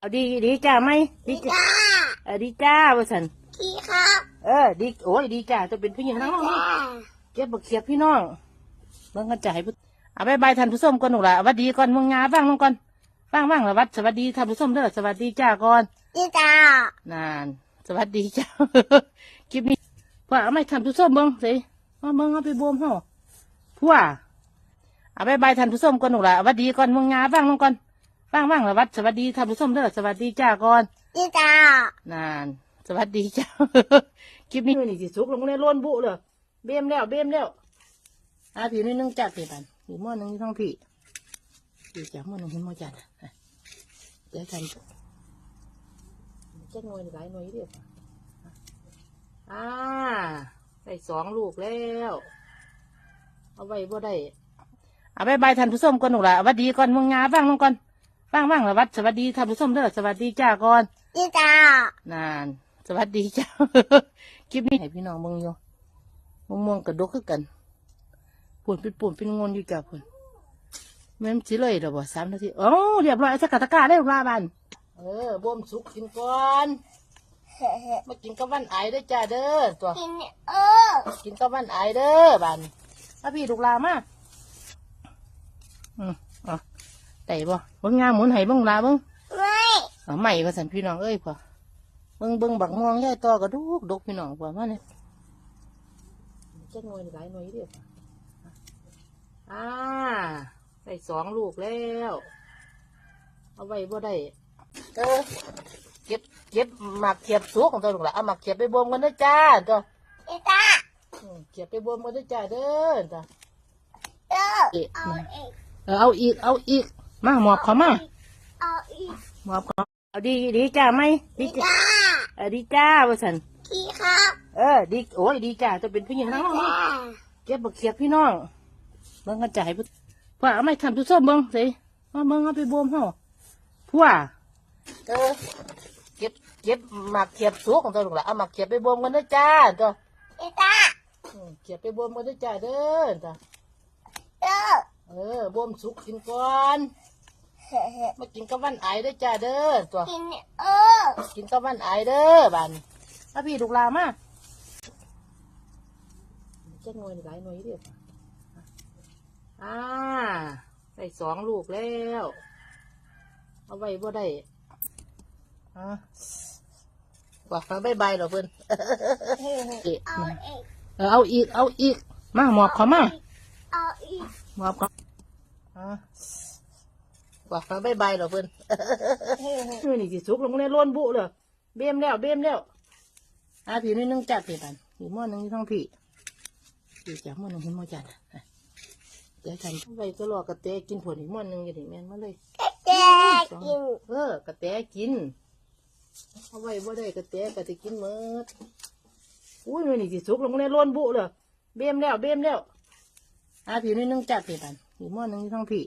เอาดีดีจ้าไหมดีจ้าจ้าเออดีจ้าว่าสันพี่ครับเออดีโอ้ยดีจ้าจะเป็นผู้หญิงนั่งลงนี่จ้าเก็บบักเขียบพี่น้องเบิ่งกันจ่ายผู้เอาบายบายท่านผู้ชมก่อนหนูละสวัสดีก่อนมึงงาบ้างลงก่อนบ้างบ้างละวัดสวัสดีท่านผู้ชมเด้อสวัสดีจ้าก่อนพี่จ้านานสวัสดีจ้าคลิปนี้พ่อเอาไม่ท่านผู้ชมเบิ่งสิมาเบิ่งเอาไปบวมห่อพัวเอาบายบายท่านผู้ชมก่อนหนูละสวัสดีก่อนมึงงาบ้างลงก่อน บ้างบ้างละวัดสวัสดีท่านผู้ชมเด้อสวัสดีจ้าก่อนพี่จ้านาน สวัสดีจ้าคลิปนี้นี่สิสุกลงในล้วนบุเลยเบี้ยมแล้วเบี้ยมแล้วอาผีนี่นึงจัดผีปันผีหม้อนึงที่ท้องผีผีจับหม้อนึงเห็นหม้อจัดอะเดี๋ยวกันจะหน่วยหลายหน่วยเดียวอ่าได้สองลูกแล้ว เอาไว้บ่ได้เอาบายบายท่านผู้ชมก่อนหนูละสวัสดีก่อนมึงงาบ้างลงก่อน บ้างบ้างละวัดสวัสดีท่านผู้ชมเด้อสวัสดีจ้าก่อนพี่จ้านาน สวัสดีจ้าคลิปนี้ให้พี่น้องเบิ่งอยู่มะม่วงกระดกคือกันปุ่นเป็นปุ่นเป็นงนอยู่จ้าปุ่นแม่นสิเลยเดี๋ยวบ่สามนาทีโอ้เรียบร้อยสักกะตะกร้าได้ลาบันเออบ่มสุกกินก่อนมากินกับวันไอายได้อจ้าเด้อตัวกินเออกินกับวันไอายเด้อบันถ้าพี่ลูกลามาอืมเอ๋อ ได้บ่เบิ่งงามหมุนให้เบิ่งลาเบิ่งไม่เอาใหม่ว่าสันพี่น้องเอ้ยพ่อเบิ่งเบิ่งบักม่วงยายต่อก็ดุกดกพี่น้องพ่อมาเนี่ยจะหน่วยหลายหน่วยเดียวอ่าได้สองลูกแล้ว เอาไว้บ่ได้เออเก็บเก็บหมักเขียบสุกของตัวลูกละเอาหมักเขียบไปบ่มกันเด้อจ้าตัวพี่จ้าอืมเขียบไปบ่มกันเด้อจ้าเด้อตัวเออเอ๊ะเอาอีกเออเอาอีก เอาอีก มาหมอบเขามาเอาอีกหมอบเขาเอาดีดีจ้าไหมดีพี่จ้าจ้าเออดีจ้าว่าสันพี่ครับเออดีโอ้ยดีจ้าจะเป็นผู้หญิงนั่งลงนี่จ้าเก็บบักเขียบพี่น้องเบิ่งกันจ่ายผู้พ่อเอาไม่ทำผู้ส้มเบิ่งสิมาเบิ่งเอาไปบวมห่อพัวเออเก็บเก็บหมักเขียบสุกของตัวลูกละเอาหมักเขียบไปบวมกันเด้อจ้าตัวพี่จ้าอืมเขียบไปบวมกันเด้อจ้าเด้อตัวเออเออบวมสุกกินก่อน มากินกับวันไอายเด้อจ้าเด้อตัว กินเออ กินกับวันไอายเด้อบันถ้าพี่ลูกลามาจะหน่วยหลายหน่วยเดียวอ่าได้สองลูกแล้ว เอาไว้บ่ได้อ่าว่าฟังได้ใบเหรอเพื่อนเอ๊ะเอาอีกเออเอาอีก เอาอีก มาหมอบเขามา เอาอีก หมอบเขาอ่าว่าฟังได้ใบเหรอเพื่อนนี่นี่สิสุกลงในล้วนบุเลยเบี้ยมแล้วเบี้ยมแล้วอาผีนี่นึงจัดผีปันผีหม้อนึงที่ท้องผีผีจับหม้อนึงเห็นหม้อจัดอะเดี๋ยวฉันไปก็รอกระเตะกินผลอีกหม้อนึงอย่างนี้แม่นมาเลยแกกินเออกระแตกินเอาไว้บ่ได้กระแตกระติกินหมดอุ้ยนี่สิสุกลงในล้วนบุเลยเบี้ยมแล้วเบี้ยมแล้วอาผีนี่นึงจัดผีปันผีหม้อนึงที่ท้องผี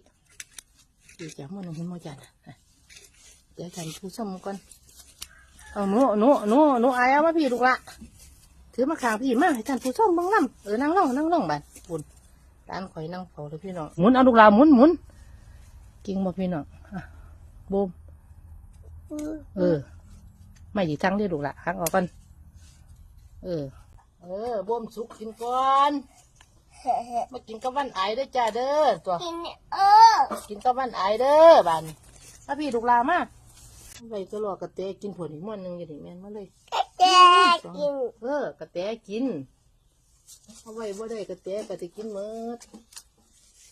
ผีจับหม้อนึงเห็นหม้อจัดอะเดี๋ยวฉันผู้ชมก่อนเอาหนูหนูหนูหนูอายเอามาพี่ลูกละถือมาขางพี่มาให้ท่านผู้ชมเบังน้ำเออนั่งลงนั่งลงบันปุ่นร้านข่อยนั่งเฝ้าเลยพี่น้องหมุนเอาลูกลาหมุนหมุนกิ่งบ่พี่น้องอะบูมเออ ไม่ดีทั้งที่ลูกละหักออกกันเออ เออบูมสุกกินก่อน มากินกับวันไอายได้อจ้าเด้อตัวกินเออกินกับวันไอายเด้อบันถ้าพี่ลูกลามาไปก็รอกระเตะกินผลอีกม้วนหนึงอย่างนี้แม่นมาเลยแกกินเออกระแตกินเอาไว้บ่ได้กระแตก็จะกินหมด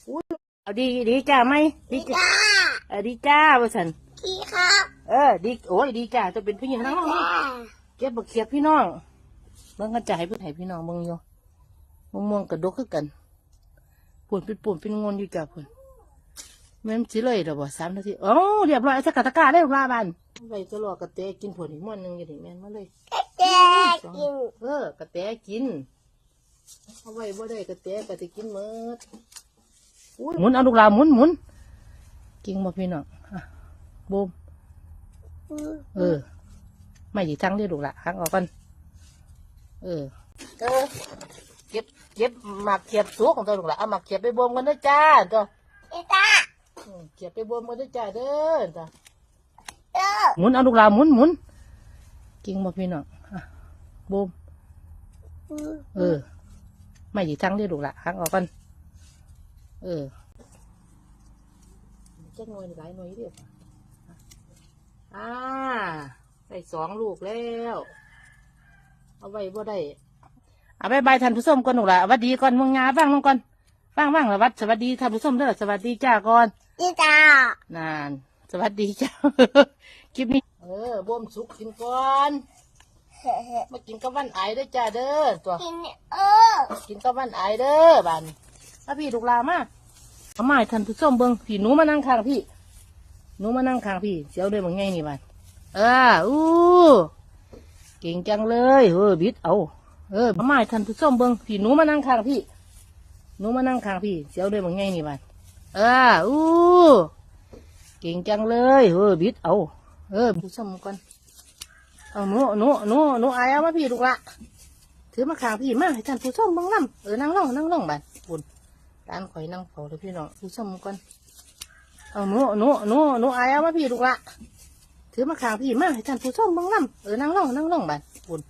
อุ้ยเอาดีดีจ้าไหมดีจ้าจ้าเออดีจ้าว่าสันพี่ครับเออดีโอ้ยดีจ้าจะเป็นผู้หญิงนั่งลงนี่จ้า เก็บบักเขียบพี่น้องเบิ่งกันจ่ายเพื่อให้พี่น้องเบิ่งอยู่ มะม่วงกระดกคือกันปุ่นเป็นปุ่นเป็นงนอยู่จ้าพุ่นแม่นสิเลยเดี๋ยวบ่สามนาทีโอ้เรียบร้อยสักกะตะกร้าได้ลาบันเอาไว้ก็รอกระแตกินผลอีกม้วนหนึงอย่างนี้แม่นมาเลยแกกินเออกระแตกินเอาไว้บ่ได้กระแตก็จะกินหมดอุ้ยหมุนเอาลูกลาหมุนหมุนกิ่งบ่พี่น้องอะบูมเออ ไม่ดีทั้งที่ลูกละหักออกกันเออ เออเก็บเก็บหมักเขียบสุกของตัวลูกละเอาหมักเขียบไปบ่มกันเด้อจ้าตัวพี่จ้าอืมเขียบไปบ่มกันเด้อจ้าเด้อตัวเออหมุนเอาลูกหลานหมุนหมุนเก่งบ่พี่น้องอะบูมเออ ไม่ดีทั้งเด้อลูกหละหักออกกันเออจักหน่วยหลายหน่วยเดียวอ่าได้สองลูกแล้ว เอาไว้บ่ได้ เอาบายบายท่านผู้ชมก่อนหนูละสวัสดีก่อนมึงงาบ้างมึงก่อนบ้างบ้างละวัดสวัสดีท่านผู้ชมเด้อสวัสดีจ้าก่อนจีตานานสวัสดีจ้าคลิปนี้เออบ่มสุกกินก่อนมากินกับวันไอายเด้อจ้าเด้อตัวกินเออกินกับวันไอายเด้อบันถ้าพี่ลูกลามาเอามาให้ท่านผู้ชมเบิ่งพี่หนูมานั่งข้างพี่หนูมานั่งข้างพี่เสียวเด้อบังไงนี่บันเอออู้เก่งจังเลยเออบิดเอา เออมาให้ท่านผู้ชมเบิ่งพี่หนูมานั่งข้างพี่หนูมานั่งข้างพี่เสียวเด้อบังไงนี่บันเอออู้เก่งจังเลยเออบิดเอาเออผู้ชมก่อนเอาหนูหนูหนูหนูอายเอามาพี่ลูกละถือมาขางพี่มาให้ท่านผู้ชมเบังลำเออนั่งลงนั่งลงบัดปุ่นร้านข่อยนั่งเผาเลยพี่น้องผู้ชมก่อนเอาหนูหนูหนูหนูอายเอามาพี่ลูกละถือมาขางพี่มาให้ท่านผู้ชมเบังลำเออนั่งลงนั่งลงบัดปุ่น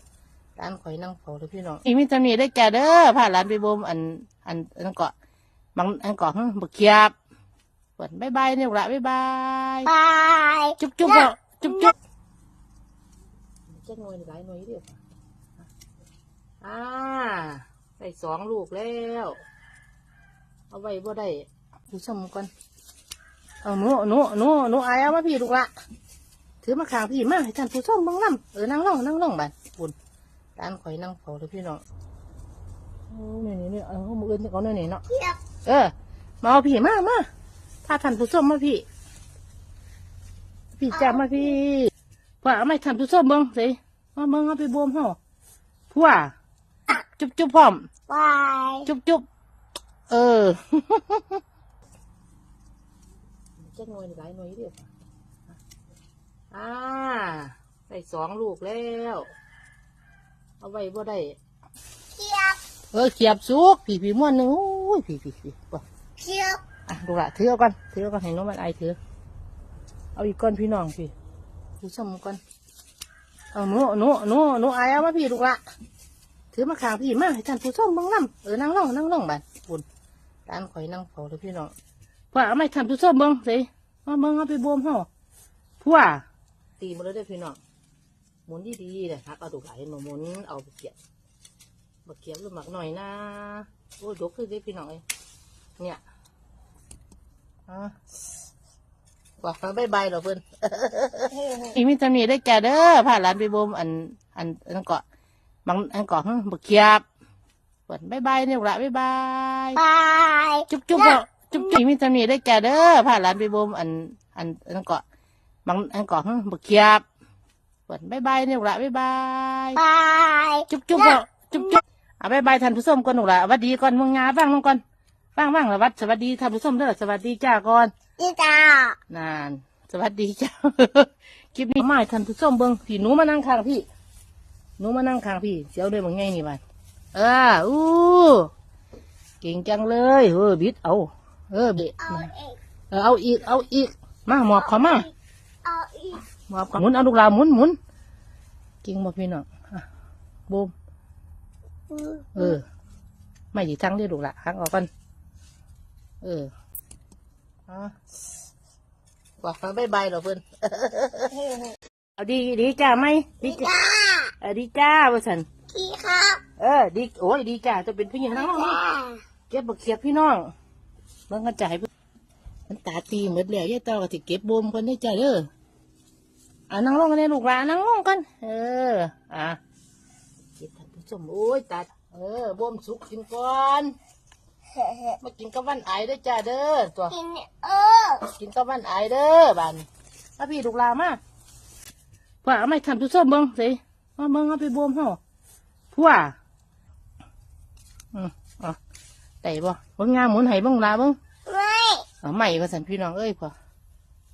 ร้านข่อยนั่งเผาเลยพี่น้องอีมิตามีได้แก่เด้อผ่านร้านไปบ่มอันอันอันเกาะบางอันเกาะบักเขียบเปิดบายบายเนี่ยลูกละบายบายบายจุ๊บจุ๊บเถอะจุ๊บจุ๊บเจ๊งหน่วยหลายหน่วยเดียวอ่าได้สองลูกแล้ว เอาไว้บ่ได้ผู้ชมก่อนเอาหนูหนูหนูหนูอายเอามาพี่ลูกละถือมาขางพี่มาให้ท่านผู้ชมเบังลำเออนั่งลงนั่งลงบัดปุ่น ร้านข่อยนั่งเผาเลยพี่น้องโอ้นี่นี่นี่เอามืออื่นเอาเนี่ยนี่เนาะเทียบเออ มาเอาพี่มามาพาท่านผู้ชมมาพี่ พี่จับมาพี่ว่าเอาไม่ท่านผู้ชมเบิ่งสิมาเบิ่งเอาไปบวมห่อพัวจุ๊บจุ๊บพร้อมบายจุ๊บจุ๊บเออเจ๊งหน่วยหลายหน่วยเดียวอ่าได้สองลูกแล้ว เอาไว้บ่ได้เทียบเออเขียบสุกผีผีม้วนหนึ่งโอ้ยผีผีผีบ่เทียบอะดูละถือเอาก่อนถือเอาก่อนให้น้องมันไอถือเอาอีกก้อนพี่น้องพี่ผู้ชมก่อนเอาหนูหนูหนูหนูไอายเอามาพี่ลูกละถือมาขางพี่มาให้ท่านผู้ชมเบังลำเออนั่งลงนั่งลงบัดปุ่นร้านข่อยนั่งเผาเลยพี่น้องว่าเอาไม่ท่านผู้ชมเบิ่งสิมาเบิ่งเอาไปบวมห่อพัวตีมาเลยเด้อพี่น้องห มุนดีๆเลยฮักเอาดูกไหลมาหมุนเอาไปเกียบบักเกียบหรือหมักหน่อยนะโอ้ยยกขึ้นได้พี่น้องเอ้ยเนี่ยอะว่าฟังบายบายเหรอเพื่อนอีมิตามีได้แก่เด้อผ่านร้านไปบ่มอันอันอันเกาะบางอันเกาะบักเขียบเปิดบายบายเนี่ยลูกละบายบายบายจุ๊บจุ๊บเถอะจุ๊บจุ๊บอีมิตามีได้แก่เด้อผ่านร้านไปบ่มอันอันอันเกาะบางอันเกาะบักเขียบ เปิดบายบายเนี่ยลูกละบายบายบายจุ๊บจุ๊บเถอะจุ๊บจุ๊บอะบายบายท่านผู้ชมก่อนหนูละสวัสดีก่อนมึงงาบ้างมึงก่อนบ้างบ้างละวัดสวัสดีท่านผู้ชมเด้อสวัสดีจ้าก่อนจีตานานสวัสดีจ้าคลิปนี้มาให้ท่านผู้ชมเบิ่งพี่หนูมานั่งข้างพี่หนูมานั่งข้างพี่เสียวเด้อบังไงนี่บัดเอออู้เก่งจังเลยเออบิดเอาเออบิดเอาเองเออเอาอีกเอาอีกมาหมอบเขอมาเอาอีก หมอบเขอหมุนเอาลูกหลานหมุนหมุนเก่งบ่พี่น้องอะบูมเออ ไม่ดีทั้งเด้อลูกหละหักออกกันเอออะว่าฟังบายบายเหรอเพื่อนเอาดีดีจ้าไหมดีจ้าจ้าเออดีจ้าว่าสันพี่ครับ เออ ดีโอ้ยดีจ้าจะเป็นผู้หญิงนั่งลงนี่เก็บบักเขียบพี่น้องมันก็จ่ายเพิ่นมันตาตีหมดแล้วยายเต้าก็สิเก็บบ่มคนได้จ้าเด้อ อ่านั่งลงกันเลยลูกหลานนั่งลงกัน เออ อะเก็บท่านผู้ชมโอ้ยตาเออบ่มสุกกินก่อนมากินกับวันไอได้อจ้าเด้อตัว กินเออ กินกับวันไอเด้อบันมาพี่ลูกหลานมาว่าเอาไม่ทันผู้ชมเบิ่งสิมาเบิ่งเอาไปบวมห่อพัวอืมเอะได้บ่เบิ่งงามหมุนให้เบิ่งลาเบิ่งไม่เอาใหม่ว่าสันพี่น้องเอ้ยพ่อ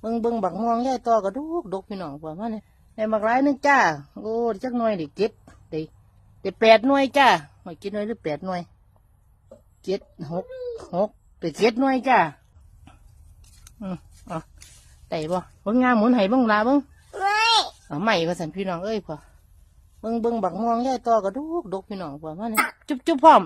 เบิ่งเบิ่งบักม่วงยายต่อก็ดุกดกพี่น้องพ่อมาเนี่ยในบักหลายนึงจ้าโอ้ด้จักหน่วยด้เก็บด้ได้แปดหน่วยจ้าหน่วยกินหน่วยหรือแปดหน่วยเจ็ดหกหกได้เจ็ดหน่วยจ้าอืมอะได้บ่เบิ่งงามหมุนให้เบิ่งลาเบิ่งไม่อาใหม่ว่าสันพี่น้องเอ้ยพอเบิ่งเบิ่งบักม่วงยายต่อก็ดุกดกพี่น้องพอมาเนี่ยจุ๊บจุ๊บพร้อม